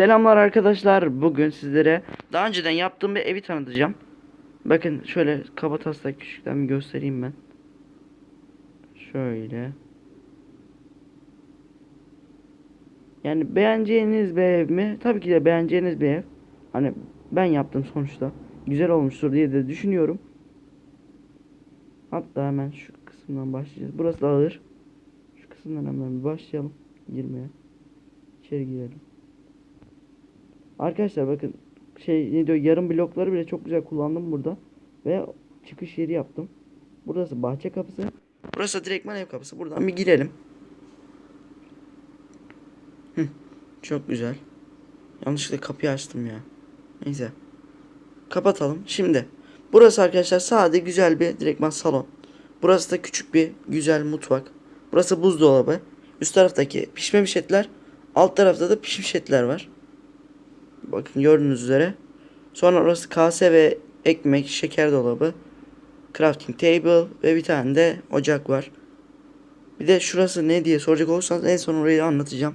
Selamlar arkadaşlar. Bugün sizlere daha önceden yaptığım bir evi tanıtacağım. Bakın şöyle kabataslak küçükten bir göstereyim ben. Şöyle. Yani beğeneceğiniz bir ev mi? Tabii ki de beğeneceğiniz bir ev. Hani ben yaptım sonuçta. Güzel olmuştur diye de düşünüyorum. Hatta hemen şu kısımdan başlayacağız. Burası da ağır. Şu kısımdan hemen başlayalım. Girmeye. İçeri girelim. Arkadaşlar bakın şey ne diyor yarım blokları bile çok güzel kullandım burada. Ve çıkış yeri yaptım. Burası bahçe kapısı. Burası direktman ev kapısı. Buradan bir girelim. Hı, çok güzel. Yanlışlıkla kapıyı açtım ya. Neyse. Kapatalım. Şimdi. Burası arkadaşlar sade güzel bir direktman salon. Burası da küçük bir güzel mutfak. Burası buzdolabı. Üst taraftaki pişmemiş etler. Alt tarafta da pişmiş etler var. Bakın gördüğünüz üzere. Sonra orası kase ve ekmek, şeker dolabı, crafting table ve bir tane de ocak var. Bir de şurası ne diye soracak olursanız en son orayı anlatacağım.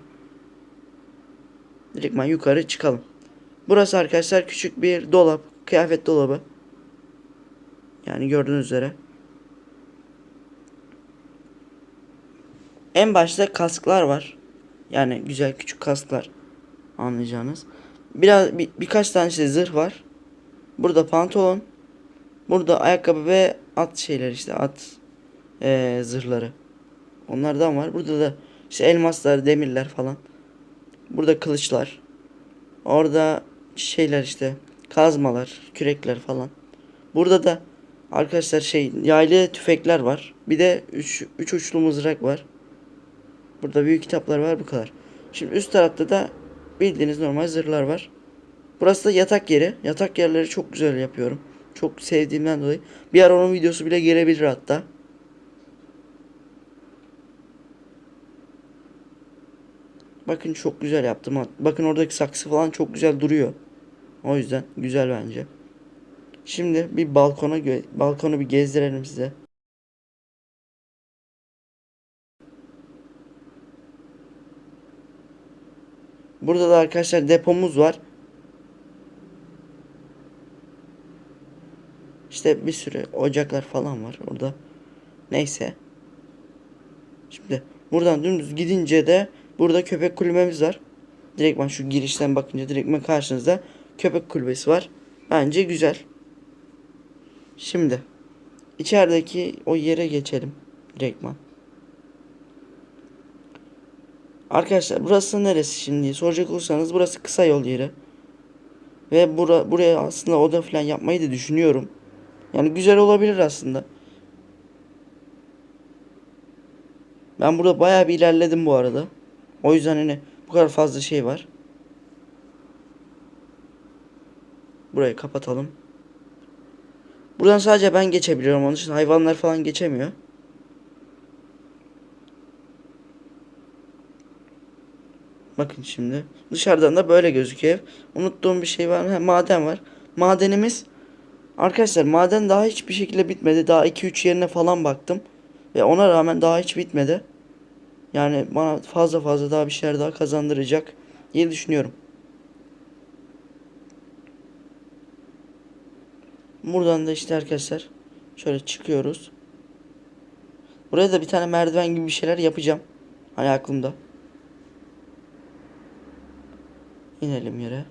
Direktman yukarı çıkalım. Burası arkadaşlar küçük bir dolap, kıyafet dolabı. Yani gördüğünüz üzere. En başta kasklar var. Yani güzel küçük kasklar anlayacağınız. Biraz bir, birkaç tane işte zırh var. Burada pantolon. Burada ayakkabı ve at şeyler işte at eee, zırhları. Onlardan var. Burada da işte elmaslar, demirler falan. Burada kılıçlar. Orada şeyler işte kazmalar, kürekler falan. Burada da arkadaşlar şey yaylı tüfekler var. Bir de 3 üç uçlu mızrak var. Burada büyük kitaplar var bu kadar. Şimdi üst tarafta da bildiğiniz normal zırhlar var. Burası da yatak yeri. Yatak yerleri çok güzel yapıyorum. Çok sevdiğimden dolayı. Bir ara onun videosu bile gelebilir hatta. Bakın çok güzel yaptım. Bakın oradaki saksı falan çok güzel duruyor. O yüzden güzel bence. Şimdi bir balkona balkonu bir gezdirelim size. Burada da arkadaşlar depomuz var. İşte bir sürü ocaklar falan var orada. Neyse. Şimdi buradan dümdüz gidince de burada köpek kulübemiz var. Direktman şu girişten bakınca direktman karşınızda köpek kulübesi var. Bence güzel. Şimdi içerideki o yere geçelim direktman. Arkadaşlar burası neresi şimdi soracak olursanız burası kısa yol yeri. Ve bura, buraya aslında oda falan yapmayı da düşünüyorum. Yani güzel olabilir aslında. Ben burada bayağı bir ilerledim bu arada. O yüzden hani bu kadar fazla şey var. Burayı kapatalım. Buradan sadece ben geçebiliyorum. Onun için hayvanlar falan geçemiyor. Bakın şimdi. Dışarıdan da böyle gözüküyor ev. Unuttuğum bir şey var mı? Maden var. Madenimiz Arkadaşlar maden daha hiçbir şekilde bitmedi. Daha 2-3 yerine falan baktım. Ve ona rağmen daha hiç bitmedi. Yani bana fazla fazla daha bir şeyler daha kazandıracak diye düşünüyorum. Buradan da işte arkadaşlar şöyle çıkıyoruz. Buraya da bir tane merdiven gibi bir şeyler yapacağım. Hani aklımda. İnelim yere.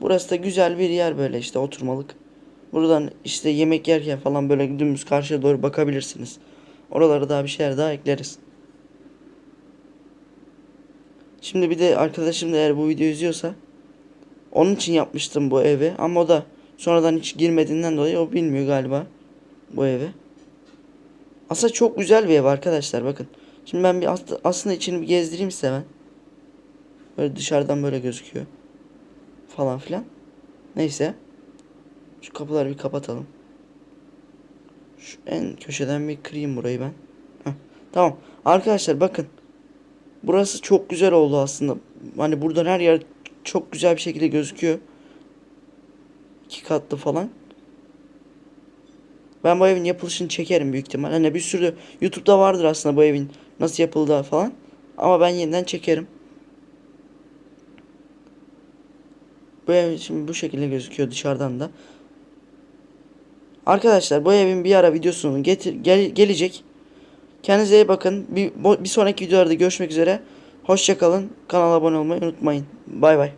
Burası da güzel bir yer böyle işte oturmalık. Buradan işte yemek yerken falan böyle dümdüz karşıya doğru bakabilirsiniz. Oralara daha bir şeyler daha ekleriz. Şimdi bir de arkadaşım da eğer bu videoyu izliyorsa onun için yapmıştım bu evi ama o da sonradan hiç girmediğinden dolayı o bilmiyor galiba bu evi. Aslında çok güzel bir ev arkadaşlar bakın. Şimdi ben bir aslında içini bir gezdireyim size ben. Böyle dışarıdan böyle gözüküyor falan filan. Neyse. Şu kapıları bir kapatalım. Şu en köşeden bir kırayım burayı ben. Heh, tamam. Arkadaşlar bakın. Burası çok güzel oldu aslında. Hani buradan her yer çok güzel bir şekilde gözüküyor. İki katlı falan. Ben bu evin yapılışını çekerim büyük ihtimal. Hani bir sürü YouTube'da vardır aslında bu evin nasıl yapıldığı falan. Ama ben yeniden çekerim. Bu ev şimdi bu şekilde gözüküyor dışarıdan da. Arkadaşlar bu evin bir ara videosunu getir gel- gelecek. Kendinize iyi bakın. Bir, bir sonraki videolarda görüşmek üzere. Hoşçakalın. Kanala abone olmayı unutmayın. Bay bay.